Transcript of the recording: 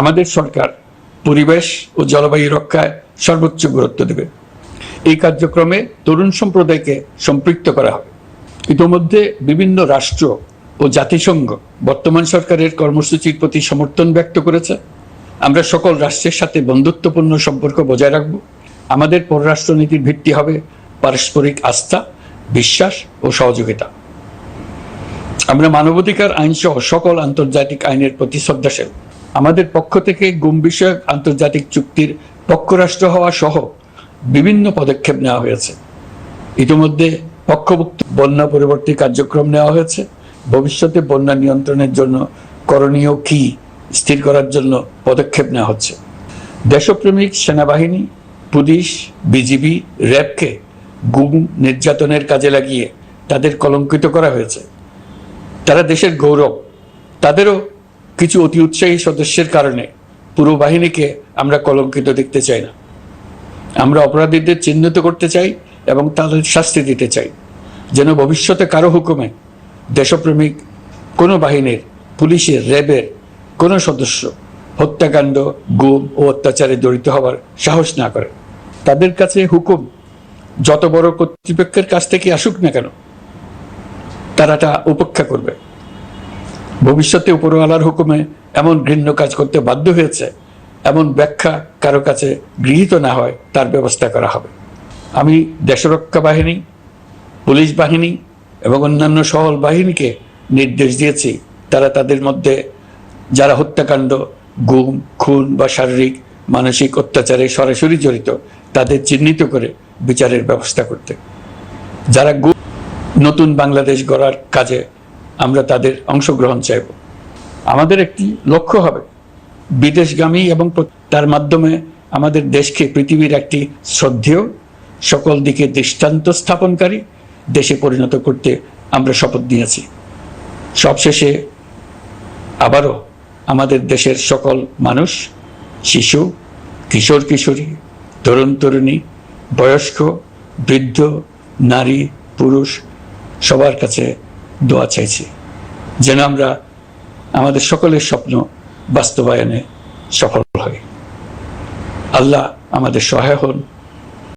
আমাদের সরকার পরিবেশ ও জলবায়ু রক্ষায় সর্বোচ্চ গুরুত্ব দেবে। এই কার্যক্রমে তরুণ সম্প্রদায়কে সম্পৃক্ত করা হবে। ইতোমধ্যে বিভিন্ন রাষ্ট্র ও জাতিসংঘ বর্তমান সরকারের কর্মসূচির প্রতি সমর্থন ব্যক্ত করেছে। আমরা সকল রাষ্ট্রের সাথে বন্ধুত্বপূর্ণ সম্পর্ক বজায় রাখব। আমাদের পররাষ্ট্রনীতির ভিত্তি হবে পারস্পরিক আস্থা, বিশ্বাস ও সহযোগিতা। আমরা মানবাধিকার আইনসহ সকল আন্তর্জাতিক আইনের প্রতি শ্রদ্ধাশীল। আমাদের পক্ষ থেকে গুম বিষয়ক আন্তর্জাতিক চুক্তির পক্ষরাষ্ট্র হওয়া সহ বিভিন্ন পদক্ষেপ নেওয়া হয়েছে। ইতিমধ্যে পক্ষভুক্ত বন্যা পরবর্তী কার্যক্রম নেওয়া হয়েছে। ভবিষ্যতে বন্যা নিয়ন্ত্রণের জন্য করণীয় কি স্থির করার জন্য পদক্ষেপ নেওয়া হচ্ছে। দেশপ্রেমিক সেনাবাহিনী, পুলিশ, বিজিবি, র্যাবকে গুম নির্যাতনের কাজে লাগিয়ে তাদের কলঙ্কিত করা হয়েছে। তারা দেশের গৌরব, তাদেরও কিছু অতি উৎসাহী সদস্যের কারণে পুরো বাহিনীকে আমরা কলঙ্কিত দেখতে চাই না। আমরা অপরাধীদের চিহ্নিত করতে চাই এবং তাদের শাস্তি দিতে চাই। যেন ভবিষ্যতে কারও হুকুমে দেশপ্রেমিক কোনো বাহিনীর, পুলিশের, র্যাবের কোনো সদস্য হত্যাকাণ্ড, গুম ও অত্যাচারে জড়িত হওয়ার সাহস না করে। তাদের কাছে হুকুম যত বড় কর্তৃপক্ষের কাছ থেকে আসুক না কেন, তারা তা উপেক্ষা করবে। ভবিষ্যতে উপরওয়ালার হুকুমে এমন ঘৃণ্য কাজ করতে বাধ্য হয়েছে, এমন ব্যাখ্যা কারও কাছে গৃহীত না হয়, তার ব্যবস্থা করা হবে। আমি দেশরক্ষা বাহিনী, পুলিশ বাহিনী এবং অন্যান্য সহল বাহিনীকে নির্দেশ দিয়েছি। তারা তাদের মধ্যে যারা হত্যাকাণ্ড, গুম, খুন বা শারীরিক, মানসিক অত্যাচারে সরাসরি জড়িত, তাদের চিহ্নিত করে বিচারের ব্যবস্থা করতে। যারা নতুন বাংলাদেশ গড়ার কাজে আমরা তাদের অংশগ্রহণ চাইব। আমাদের একটি লক্ষ্য হবে। বিদেশগামী এবং তার মাধ্যমে আমাদের দেশকে পৃথিবীর একটি শ্রদ্ধেয়, সকল দিকে দৃষ্টান্ত স্থাপনকারী দেশে পরিণত করতে আমরা শপথ নিয়েছি। সবশেষে আবারও আমাদের দেশের সকল মানুষ, শিশু, কিশোর কিশোরী, তরুণ তরুণী, বয়স্ক, বৃদ্ধ, নারী, পুরুষ সবার কাছে দোয়া চাইছি। যেন আমরা আমাদের সকলের স্বপ্ন বাস্তবায়নে সফল হয় আল্লাহ আমাদের সহায় হন।